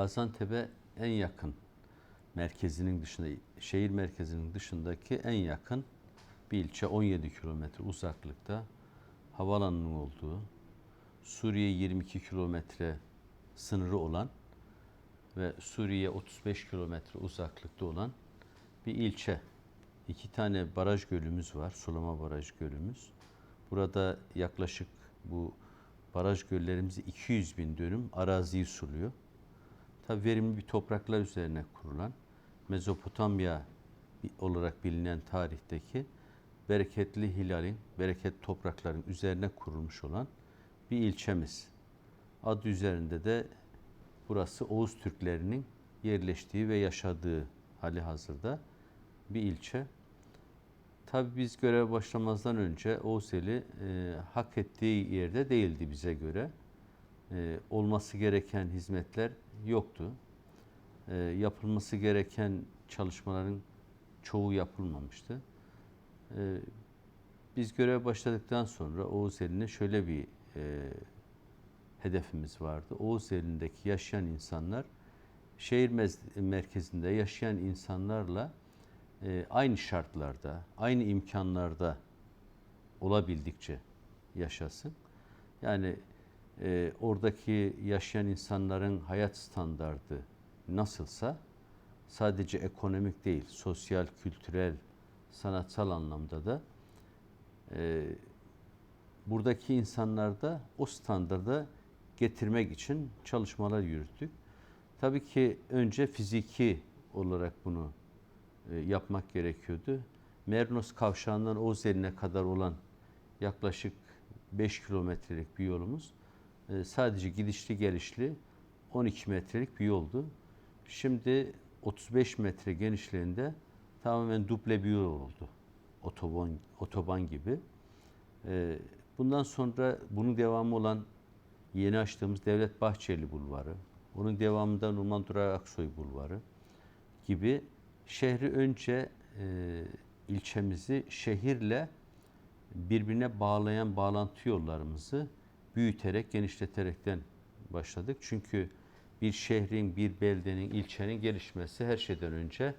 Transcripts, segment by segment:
Gaziantep'e en yakın merkezinin dışında, şehir merkezinin dışındaki en yakın bir ilçe 17 kilometre uzaklıkta havaalanının olduğu, Suriye 22 kilometre sınırı olan ve Suriye 35 kilometre uzaklıkta olan bir ilçe. İki tane baraj gölümüz var, sulama baraj gölümüz. Burada yaklaşık bu baraj göllerimizi 200 bin dönüm araziyi suluyor. Tabii verimli bir topraklar üzerine kurulan Mezopotamya olarak bilinen tarihteki bereketli hilalin, bereket toprakların üzerine kurulmuş olan bir ilçemiz. Adı üzerinde de burası Oğuz Türklerinin yerleştiği ve yaşadığı hali hazırda bir ilçe. Tabii biz göreve başlamazdan önce Oğuzeli e, hak ettiği yerde değildi bize göre. E, olması gereken hizmetler yoktu. E, yapılması gereken çalışmaların çoğu yapılmamıştı. E, biz göreve başladıktan sonra Oğuzeli'ne şöyle bir e, hedefimiz vardı. Oğuzeli'ndeki yaşayan insanlar şehir merkezinde yaşayan insanlarla e, aynı şartlarda, aynı imkanlarda olabildikçe yaşasın. Yani e, oradaki yaşayan insanların hayat standardı nasılsa sadece ekonomik değil, sosyal, kültürel, sanatsal anlamda da e, buradaki insanlarda o standarda getirmek için çalışmalar yürüttük. Tabii ki önce fiziki olarak bunu e, yapmak gerekiyordu. Mernos kavşağından Oğuzeli'ne kadar olan yaklaşık 5 kilometrelik bir yolumuz e, sadece gidişli gelişli 12 metrelik bir yoldu. Şimdi 35 metre genişliğinde tamamen duble bir yol oldu. Otoban, otoban gibi. E, Bundan sonra bunun devamı olan yeni açtığımız Devlet Bahçeli Bulvarı, onun devamında Numan Durar Aksoy Bulvarı gibi şehri önce e, ilçemizi şehirle birbirine bağlayan bağlantı yollarımızı büyüterek, genişleterekten başladık. Çünkü bir şehrin, bir beldenin, ilçenin gelişmesi her şeyden önce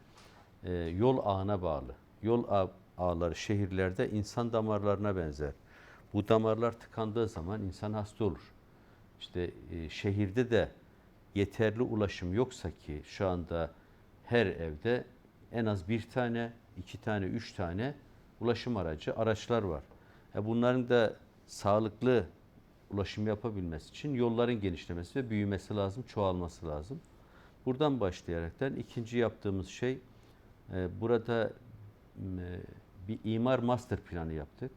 e, yol ağına bağlı. Yol ağ, ağları şehirlerde insan damarlarına benzer. Bu damarlar tıkandığı zaman insan hasta olur. İşte e, şehirde de yeterli ulaşım yoksa ki şu anda her evde en az bir tane, iki tane, üç tane ulaşım aracı, araçlar var. E bunların da sağlıklı ulaşım yapabilmesi için yolların genişlemesi ve büyümesi lazım, çoğalması lazım. Buradan başlayaraktan ikinci yaptığımız şey e, burada e, bir imar master planı yaptık.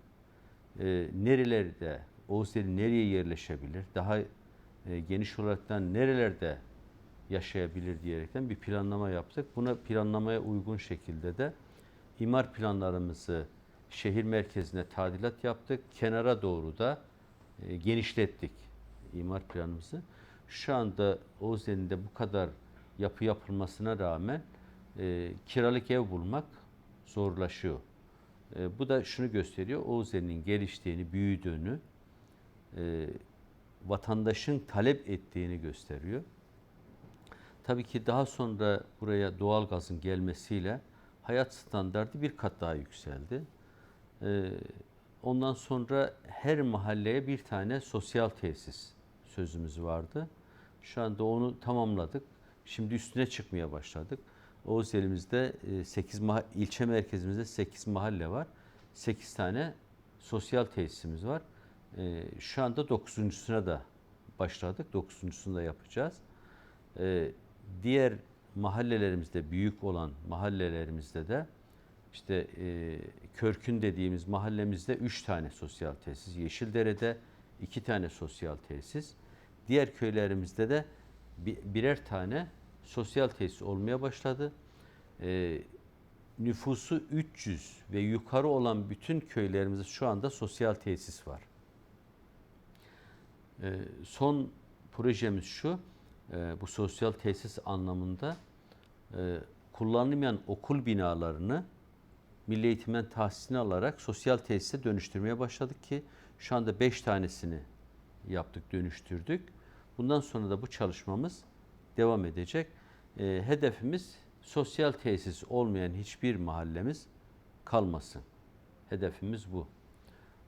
E, nerelerde Oğuzeli nereye yerleşebilir, daha e, geniş olaraktan nerelerde yaşayabilir diyerekten bir planlama yaptık. Buna planlamaya uygun şekilde de imar planlarımızı şehir merkezine tadilat yaptık. Kenara doğru da e, genişlettik imar planımızı. Şu anda Oğuzeli'nde bu kadar yapı yapılmasına rağmen e, kiralık ev bulmak zorlaşıyor. E, bu da şunu gösteriyor, Oğuzeli'nin geliştiğini, büyüdüğünü, e, vatandaşın talep ettiğini gösteriyor. Tabii ki daha sonra buraya doğal gazın gelmesiyle hayat standartı bir kat daha yükseldi. Ee, ondan sonra her mahalleye bir tane sosyal tesis sözümüz vardı. Şu anda onu tamamladık. Şimdi üstüne çıkmaya başladık. Oğuz elimizde 8 ilçe merkezimizde 8 mahalle var. 8 tane sosyal tesisimiz var. Ee, şu anda 9.suna da başladık. 9.sunu da yapacağız. Ee, diğer mahallelerimizde büyük olan mahallelerimizde de işte e, Körkün dediğimiz mahallemizde üç tane sosyal tesis, Yeşildere'de iki tane sosyal tesis, diğer köylerimizde de bir, birer tane sosyal tesis olmaya başladı. E, nüfusu 300 ve yukarı olan bütün köylerimizde şu anda sosyal tesis var. E, son projemiz şu, e, bu sosyal tesis anlamında e, kullanılmayan okul binalarını Milli Eğitimden tahsisini alarak sosyal tesise dönüştürmeye başladık ki şu anda 5 tanesini yaptık, dönüştürdük. Bundan sonra da bu çalışmamız devam edecek. E, hedefimiz sosyal tesis olmayan hiçbir mahallemiz kalmasın. Hedefimiz bu.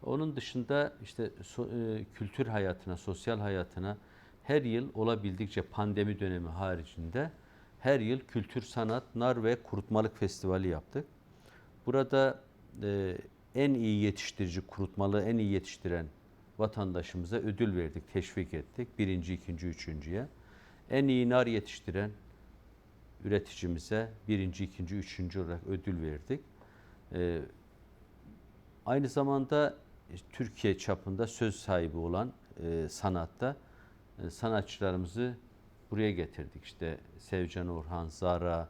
Onun dışında işte so- e, kültür hayatına, sosyal hayatına her yıl olabildikçe pandemi dönemi haricinde her yıl kültür, sanat, nar ve kurutmalık festivali yaptık. Burada e, en iyi yetiştirici, kurutmalığı en iyi yetiştiren vatandaşımıza ödül verdik, teşvik ettik. Birinci, ikinci, üçüncüye. En iyi nar yetiştiren üreticimize birinci, ikinci, üçüncü olarak ödül verdik. E, aynı zamanda e, Türkiye çapında söz sahibi olan e, sanatta e, sanatçılarımızı buraya getirdik. İşte Sevcan Orhan, Zara,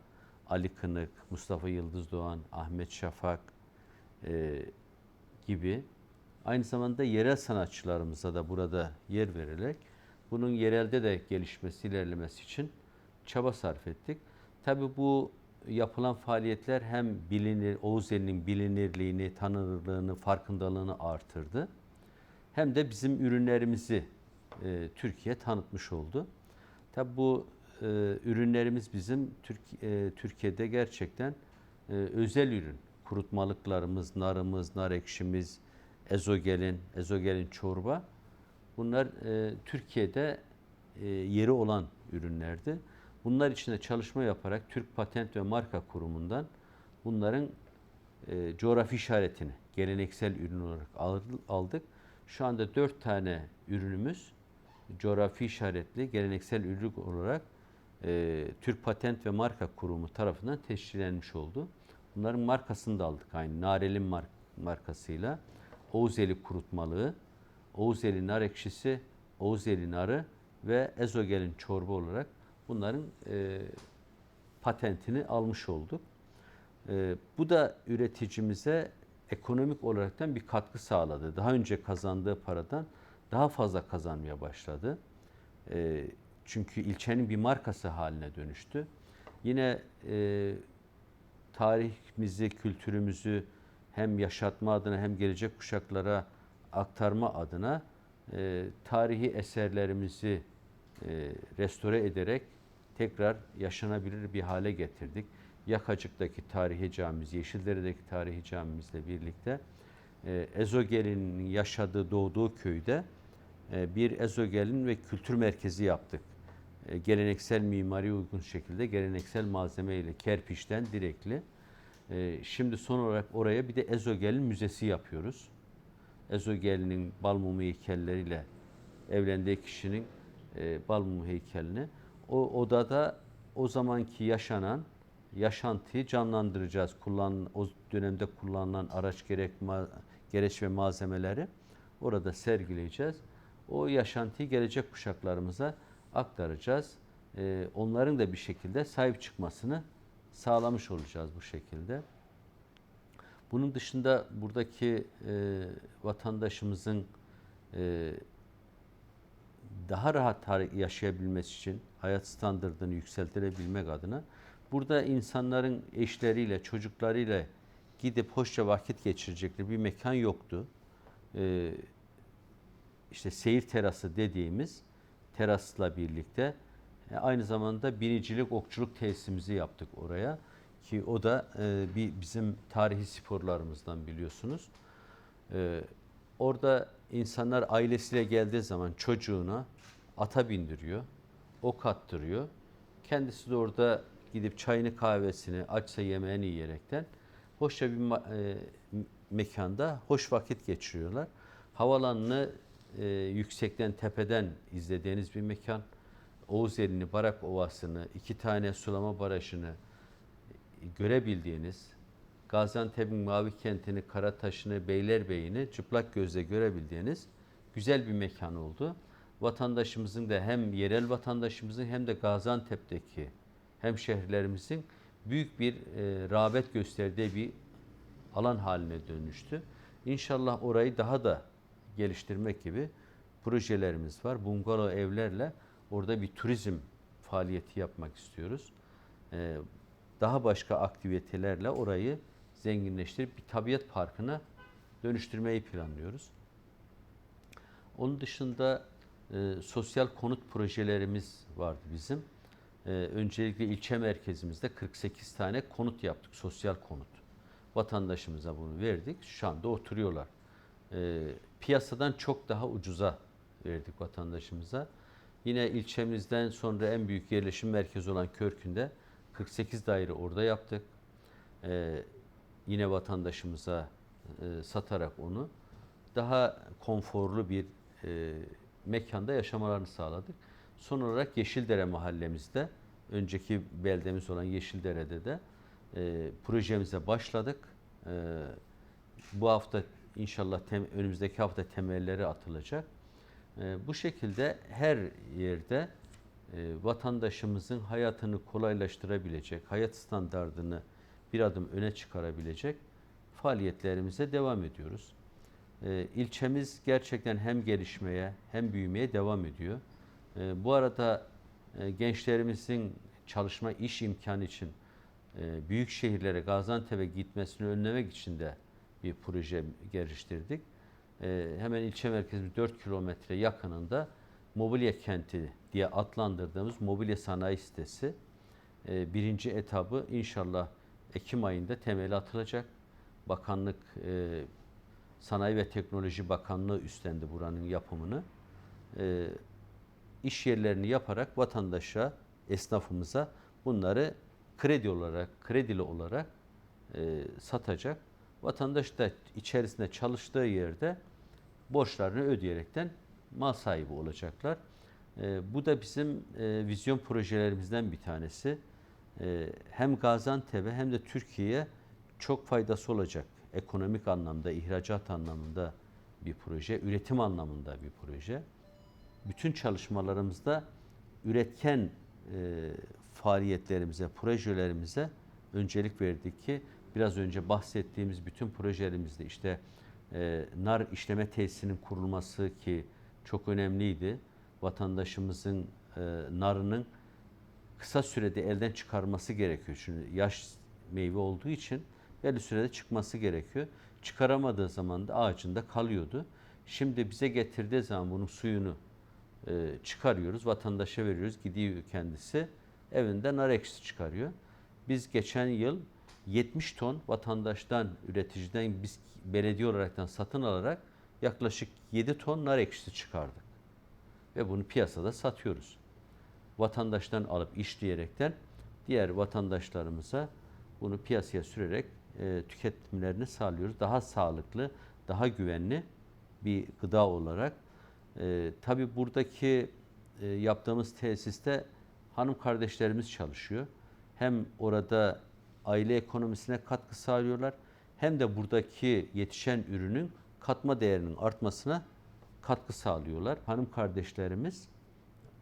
Ali Kınık, Mustafa Yıldız Doğan, Ahmet Şafak e, gibi aynı zamanda yerel sanatçılarımıza da burada yer verilerek bunun yerelde de gelişmesi, ilerlemesi için çaba sarf ettik. Tabii bu yapılan faaliyetler hem bilinir, Oğuz elinin bilinirliğini, tanınırlığını, farkındalığını artırdı. Hem de bizim ürünlerimizi e, Türkiye tanıtmış oldu. Tabii bu e, ürünlerimiz bizim Türk, e, Türkiye'de gerçekten e, özel ürün. Kurutmalıklarımız, narımız, nar ekşimiz, ezogelin, ezogelin çorba. Bunlar e, Türkiye'de e, yeri olan ürünlerdi. Bunlar içinde çalışma yaparak Türk Patent ve Marka Kurumu'ndan bunların e, coğrafi işaretini geleneksel ürün olarak al- aldık. Şu anda dört tane ürünümüz coğrafi işaretli geleneksel ürün olarak e, Türk Patent ve Marka Kurumu tarafından tescillenmiş oldu. Bunların markasını da aldık aynı Narel'in mark markasıyla. Oğuzeli kurutmalığı, Oğuzeli nar ekşisi, Oğuzeli narı ve ezogelin çorba olarak bunların e, patentini almış olduk. E, bu da üreticimize ekonomik olaraktan bir katkı sağladı. Daha önce kazandığı paradan daha fazla kazanmaya başladı. E, çünkü ilçenin bir markası haline dönüştü. Yine e, tarihimizi, kültürümüzü hem yaşatma adına hem gelecek kuşaklara aktarma adına e, tarihi eserlerimizi e, restore ederek tekrar yaşanabilir bir hale getirdik. Yakacık'taki tarihi camimiz, Yeşildere'deki tarihi camimizle birlikte e, Ezogel'in yaşadığı, doğduğu köyde e, bir Ezogel'in ve kültür merkezi yaptık. E, geleneksel mimari uygun şekilde geleneksel malzeme ile kerpiçten direkli. E, şimdi son olarak oraya bir de Ezogel'in müzesi yapıyoruz. Ezogel'in bal mumu heykelleriyle evlendiği kişinin e, bal mumu heykelini o odada o zamanki yaşanan yaşantıyı canlandıracağız. Kullan o dönemde kullanılan araç gerek gereç ve malzemeleri orada sergileyeceğiz. O yaşantıyı gelecek kuşaklarımıza aktaracağız. Ee, onların da bir şekilde sahip çıkmasını sağlamış olacağız bu şekilde. Bunun dışında buradaki e, vatandaşımızın e, daha rahat yaşayabilmesi için hayat standartını yükseltilebilmek adına burada insanların eşleriyle, çocuklarıyla gidip hoşça vakit geçirecekleri bir mekan yoktu. Ee, işte seyir terası dediğimiz terasla birlikte e, aynı zamanda binicilik, okçuluk tesisimizi yaptık oraya ki o da e, bir bizim tarihi sporlarımızdan biliyorsunuz. Ee, orada insanlar ailesiyle geldiği zaman çocuğuna ata bindiriyor, ok attırıyor. Kendisi de orada gidip çayını kahvesini, açsa yemeğini yiyerekten hoşça bir e, mekanda hoş vakit geçiriyorlar. Havalanını e, yüksekten tepeden izlediğiniz bir mekan. Oğuz elini, Barak Ovası'nı, iki tane sulama barajını görebildiğiniz, Gaziantep'in mavi kentini, Karataş'ını, Beylerbeyi'ni çıplak gözle görebildiğiniz güzel bir mekan oldu. Vatandaşımızın da hem yerel vatandaşımızın hem de Gaziantep'teki hemşehrilerimizin büyük bir e, rağbet gösterdiği bir alan haline dönüştü. İnşallah orayı daha da geliştirmek gibi projelerimiz var. Bungalov evlerle orada bir turizm faaliyeti yapmak istiyoruz. Ee, daha başka aktivitelerle orayı zenginleştirip bir tabiat parkına dönüştürmeyi planlıyoruz. Onun dışında e, sosyal konut projelerimiz vardı bizim. E, öncelikle ilçe merkezimizde 48 tane konut yaptık, sosyal konut. Vatandaşımıza bunu verdik. Şu anda oturuyorlar. E, piyasadan çok daha ucuza verdik vatandaşımıza. Yine ilçemizden sonra en büyük yerleşim merkezi olan Körkün'de 48 daire orada yaptık. E, yine vatandaşımıza e, satarak onu daha konforlu bir e, mekanda yaşamalarını sağladık. Son olarak Yeşildere mahallemizde, önceki beldemiz olan Yeşildere'de de e, projemize başladık. E, bu hafta inşallah tem- önümüzdeki hafta temelleri atılacak. E, bu şekilde her yerde e, vatandaşımızın hayatını kolaylaştırabilecek, hayat standartını bir adım öne çıkarabilecek faaliyetlerimize devam ediyoruz. E, ilçemiz gerçekten hem gelişmeye hem büyümeye devam ediyor. E, bu arada e, gençlerimizin çalışma iş imkanı için e, büyük şehirlere Gaziantep'e gitmesini önlemek için de bir proje geliştirdik. E, hemen ilçe merkezimiz 4 kilometre yakınında mobilya kenti diye adlandırdığımız mobilya sanayi sitesi e, birinci etabı inşallah Ekim ayında temeli atılacak. Bakanlık e, Sanayi ve Teknoloji Bakanlığı üstlendi buranın yapımını. E, iş yerlerini yaparak vatandaşa, esnafımıza bunları kredi olarak, kredili olarak e, satacak. Vatandaş da içerisinde çalıştığı yerde borçlarını ödeyerekten mal sahibi olacaklar. E, bu da bizim e, vizyon projelerimizden bir tanesi. E, hem Gaziantep'e hem de Türkiye'ye çok faydası olacak. Ekonomik anlamda, ihracat anlamında bir proje, üretim anlamında bir proje. Bütün çalışmalarımızda üretken e, faaliyetlerimize, projelerimize öncelik verdik ki biraz önce bahsettiğimiz bütün projelerimizde işte e, nar işleme tesisinin kurulması ki çok önemliydi. Vatandaşımızın e, narının kısa sürede elden çıkarması gerekiyor. Çünkü yaş meyve olduğu için belli sürede çıkması gerekiyor. Çıkaramadığı zaman da ağacında kalıyordu. Şimdi bize getirdiği zaman bunun suyunu e, çıkarıyoruz, vatandaşa veriyoruz, gidiyor kendisi evinde nar ekşisi çıkarıyor. Biz geçen yıl 70 ton vatandaştan, üreticiden biz belediye olaraktan satın alarak yaklaşık 7 ton nar ekşisi çıkardık. Ve bunu piyasada satıyoruz. Vatandaştan alıp işleyerekten diğer vatandaşlarımıza bunu piyasaya sürerek e, tüketimlerini sağlıyoruz. Daha sağlıklı, daha güvenli bir gıda olarak. E, tabii buradaki e, yaptığımız tesiste hanım kardeşlerimiz çalışıyor. Hem orada aile ekonomisine katkı sağlıyorlar hem de buradaki yetişen ürünün katma değerinin artmasına katkı sağlıyorlar. Hanım kardeşlerimiz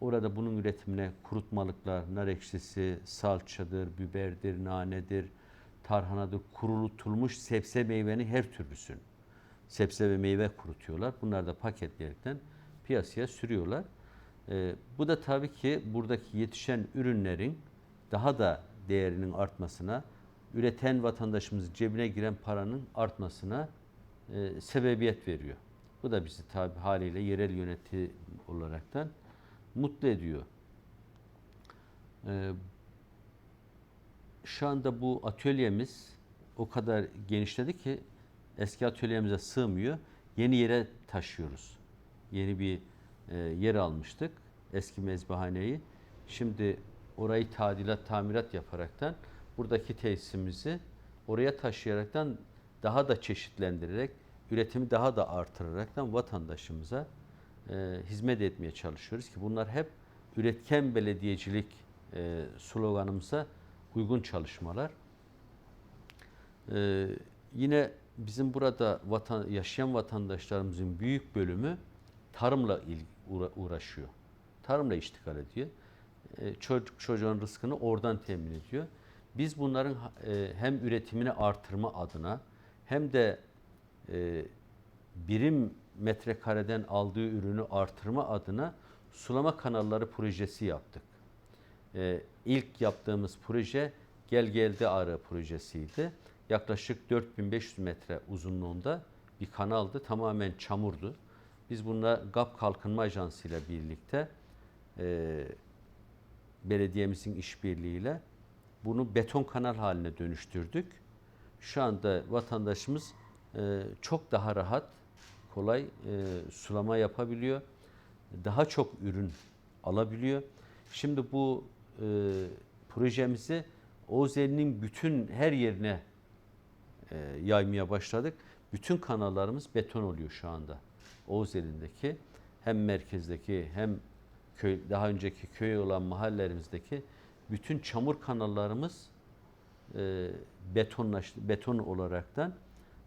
orada bunun üretimine kurutmalıklar, nar ekşisi, salçadır, biberdir, nanedir, tarhanadır, kurutulmuş sebze meyvenin her türlüsünü. Sebze ve meyve kurutuyorlar. Bunlar da paketleyerekten piyasaya sürüyorlar. Ee, bu da tabii ki buradaki yetişen ürünlerin daha da değerinin artmasına, üreten vatandaşımızın cebine giren paranın artmasına e, sebebiyet veriyor. Bu da bizi tabii haliyle yerel yönetim olaraktan mutlu ediyor. Ee, şu anda bu atölyemiz o kadar genişledi ki eski atölyemize sığmıyor. Yeni yere taşıyoruz. Yeni bir e, yer almıştık. Eski mezbahaneyi. Şimdi orayı tadilat, tamirat yaparaktan buradaki tesisimizi oraya taşıyaraktan daha da çeşitlendirerek, üretimi daha da artıraraktan vatandaşımıza e, hizmet etmeye çalışıyoruz ki bunlar hep üretken belediyecilik e, sloganımıza uygun çalışmalar. E, yine bizim burada vatan, yaşayan vatandaşlarımızın büyük bölümü tarımla il, uğra, uğraşıyor. Tarımla iştigal ediyor. E, çocuk çocuğun rızkını oradan temin ediyor. Biz bunların e, hem üretimini artırma adına hem de e, birim metrekareden aldığı ürünü artırma adına sulama kanalları projesi yaptık. Ee, ilk yaptığımız proje Gel Geldi Arı projesiydi. Yaklaşık 4500 metre uzunluğunda bir kanaldı. Tamamen çamurdu. Biz bununla GAP Kalkınma Ajansı ile birlikte e, belediyemizin işbirliğiyle bunu beton kanal haline dönüştürdük. Şu anda vatandaşımız e, çok daha rahat, kolay e, sulama yapabiliyor. Daha çok ürün alabiliyor. Şimdi bu e, projemizi Ozel'in bütün her yerine yaymaya başladık. Bütün kanallarımız beton oluyor şu anda. Oğuz hem merkezdeki hem köy daha önceki köy olan mahallelerimizdeki bütün çamur kanallarımız e, betonlaştı, beton olaraktan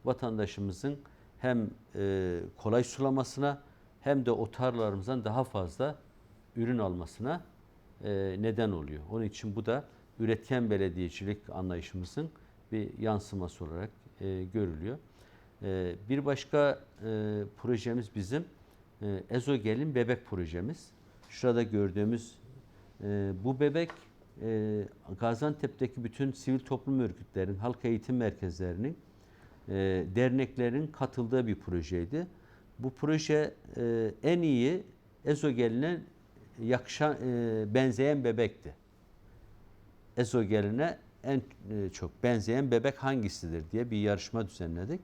vatandaşımızın hem e, kolay sulamasına hem de o tarlalarımızdan daha fazla ürün almasına e, neden oluyor. Onun için bu da üretken belediyecilik anlayışımızın bir yansıması olarak e, görülüyor. E, bir başka e, projemiz bizim e, Ezogel'in bebek projemiz. Şurada gördüğümüz e, bu bebek e, Gaziantep'teki bütün sivil toplum örgütlerin, halk eğitim merkezlerinin, e, derneklerin katıldığı bir projeydi. Bu proje e, en iyi Ezogeline yakışan, e, benzeyen bebekti. Ezogeline en e, çok benzeyen bebek hangisidir diye bir yarışma düzenledik.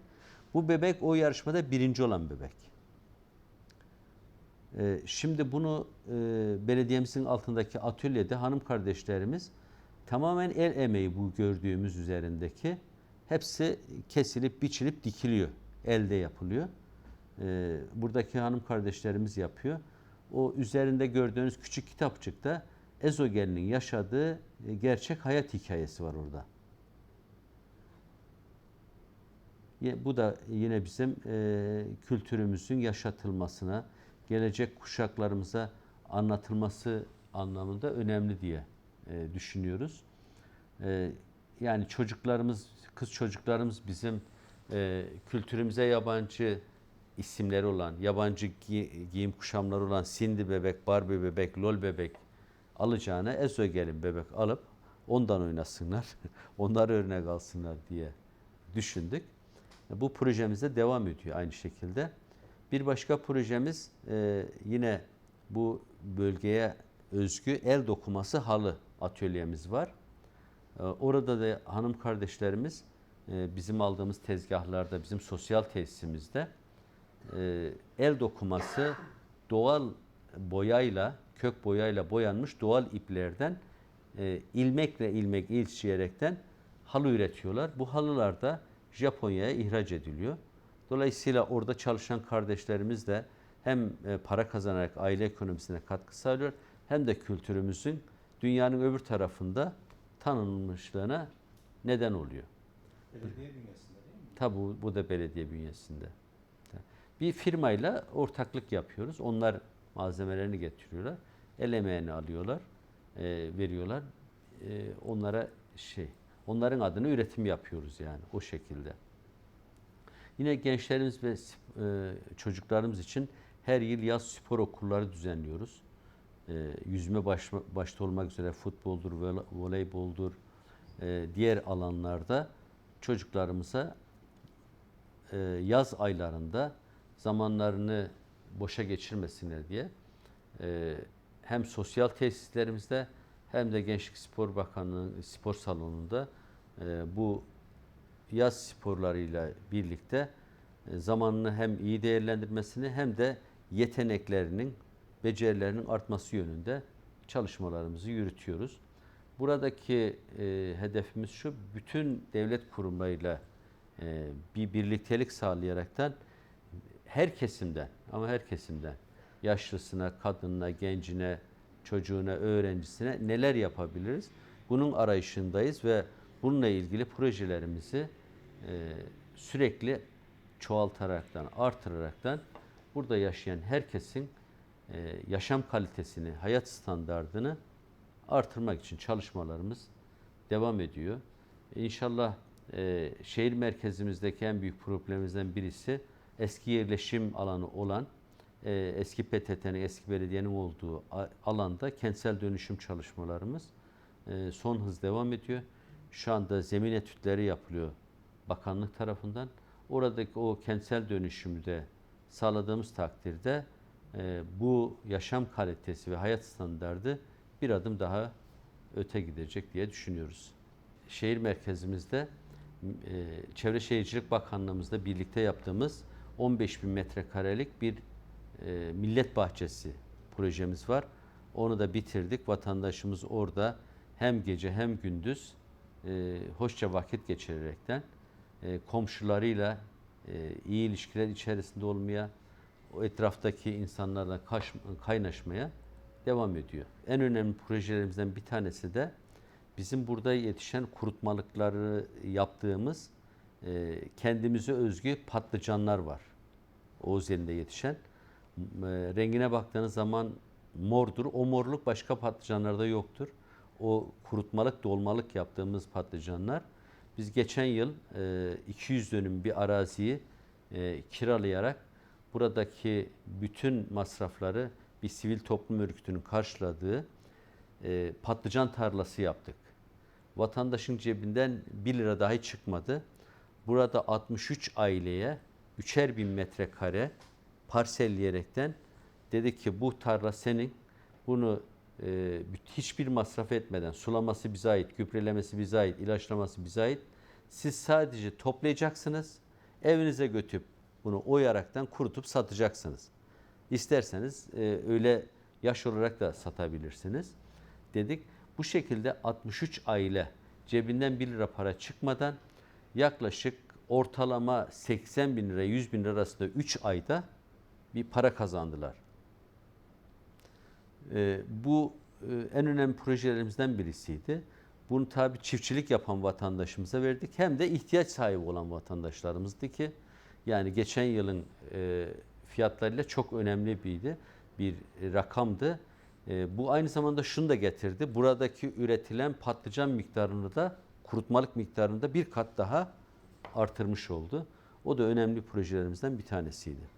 Bu bebek o yarışmada birinci olan bebek. E, Şimdi bunu e, belediyemizin altındaki atölyede hanım kardeşlerimiz tamamen el emeği bu gördüğümüz üzerindeki hepsi kesilip biçilip dikiliyor. Elde yapılıyor. E, Buradaki hanım kardeşlerimiz yapıyor. O üzerinde gördüğünüz küçük kitapçıkta Ezogel'in yaşadığı e, gerçek hayat hikayesi var orada. Bu da yine bizim e, kültürümüzün yaşatılmasına, gelecek kuşaklarımıza anlatılması anlamında önemli diye e, düşünüyoruz. E, yani çocuklarımız, kız çocuklarımız bizim e, kültürümüze yabancı isimleri olan, yabancı gi- giyim kuşamları olan Sindi bebek, Barbie bebek, Lol bebek alacağına Ezogel'in bebek alıp ondan oynasınlar, onlar örnek alsınlar diye düşündük. Bu projemizde devam ediyor aynı şekilde. Bir başka projemiz e, yine bu bölgeye özgü el dokuması halı atölyemiz var. E, orada da hanım kardeşlerimiz e, bizim aldığımız tezgahlarda, bizim sosyal tesisimizde e, el dokuması doğal boyayla, kök boyayla boyanmış doğal iplerden e, ilmekle ilmek ilişkiyerekten halı üretiyorlar. Bu halılar da Japonya'ya ihraç ediliyor. Dolayısıyla orada çalışan kardeşlerimiz de hem e, para kazanarak aile ekonomisine katkı sağlıyor hem de kültürümüzün dünyanın öbür tarafında tanınmışlığına neden oluyor. Belediye bünyesinde değil mi? Tabi bu, bu da belediye bünyesinde. Bir firmayla ortaklık yapıyoruz. Onlar malzemelerini getiriyorlar. El emeğini alıyorlar, e, veriyorlar. E, onlara şey, onların adına üretim yapıyoruz yani o şekilde. Yine gençlerimiz ve e, çocuklarımız için her yıl yaz spor okulları düzenliyoruz. E, yüzme baş, başta olmak üzere futboldur, vol- voleyboldur, e, diğer alanlarda çocuklarımıza yaz aylarında zamanlarını boşa geçirmesinler diye hem sosyal tesislerimizde hem de Gençlik Spor Bakanlığı spor salonunda bu yaz sporlarıyla birlikte e, zamanını hem iyi değerlendirmesini hem de yeteneklerinin, becerilerinin artması yönünde çalışmalarımızı yürütüyoruz. Buradaki e, hedefimiz şu, bütün devlet kurumlarıyla e, bir birliktelik sağlayaraktan her kesimden ama her kesimden yaşlısına, kadınına, gencine, çocuğuna, öğrencisine neler yapabiliriz? Bunun arayışındayız ve bununla ilgili projelerimizi e, sürekli çoğaltaraktan, artıraraktan burada yaşayan herkesin e, yaşam kalitesini, hayat standartını artırmak için çalışmalarımız devam ediyor. İnşallah e, şehir merkezimizdeki en büyük problemimizden birisi eski yerleşim alanı olan e, eski PTT'nin, eski belediyenin olduğu alanda kentsel dönüşüm çalışmalarımız e, son hız devam ediyor. Şu anda zemin etütleri yapılıyor bakanlık tarafından. Oradaki o kentsel dönüşümde sağladığımız takdirde e, bu yaşam kalitesi ve hayat standardı bir adım daha öte gidecek diye düşünüyoruz. Şehir merkezimizde e, Çevre Şehircilik Bakanlığımızla birlikte yaptığımız 15 bin metrekarelik bir e, millet bahçesi projemiz var. Onu da bitirdik. Vatandaşımız orada hem gece hem gündüz e, hoşça vakit geçirerekten e, komşularıyla e, iyi ilişkiler içerisinde olmaya, o etraftaki insanlarla kaş- kaynaşmaya devam ediyor. En önemli projelerimizden bir tanesi de bizim burada yetişen kurutmalıkları yaptığımız e, kendimize özgü patlıcanlar var. Oğuz yerinde yetişen. E, Rengine baktığınız zaman mordur. O morluk başka patlıcanlarda yoktur. O kurutmalık, dolmalık yaptığımız patlıcanlar. Biz geçen yıl e, 200 dönüm bir araziyi e, kiralayarak buradaki bütün masrafları bir sivil toplum örgütünün karşıladığı e, patlıcan tarlası yaptık. Vatandaşın cebinden 1 lira dahi çıkmadı. Burada 63 aileye üçer bin metrekare parselleyerekten dedi ki bu tarla senin. Bunu e, hiçbir masraf etmeden sulaması bize ait, gübrelemesi bize ait, ilaçlaması bize ait. Siz sadece toplayacaksınız. Evinize götürüp bunu oyaraktan kurutup satacaksınız. İsterseniz e, öyle yaş olarak da satabilirsiniz dedik. Bu şekilde 63 aile cebinden 1 lira para çıkmadan yaklaşık ortalama 80 bin lira 100 bin lira arasında 3 ayda bir para kazandılar. Ee, bu e, en önemli projelerimizden birisiydi. Bunu tabi çiftçilik yapan vatandaşımıza verdik. Hem de ihtiyaç sahibi olan vatandaşlarımızdı ki yani geçen yılın e, fiyatlarıyla çok önemli birdi. Bir rakamdı. E, bu aynı zamanda şunu da getirdi. Buradaki üretilen patlıcan miktarını da kurutmalık miktarını da bir kat daha artırmış oldu. O da önemli projelerimizden bir tanesiydi.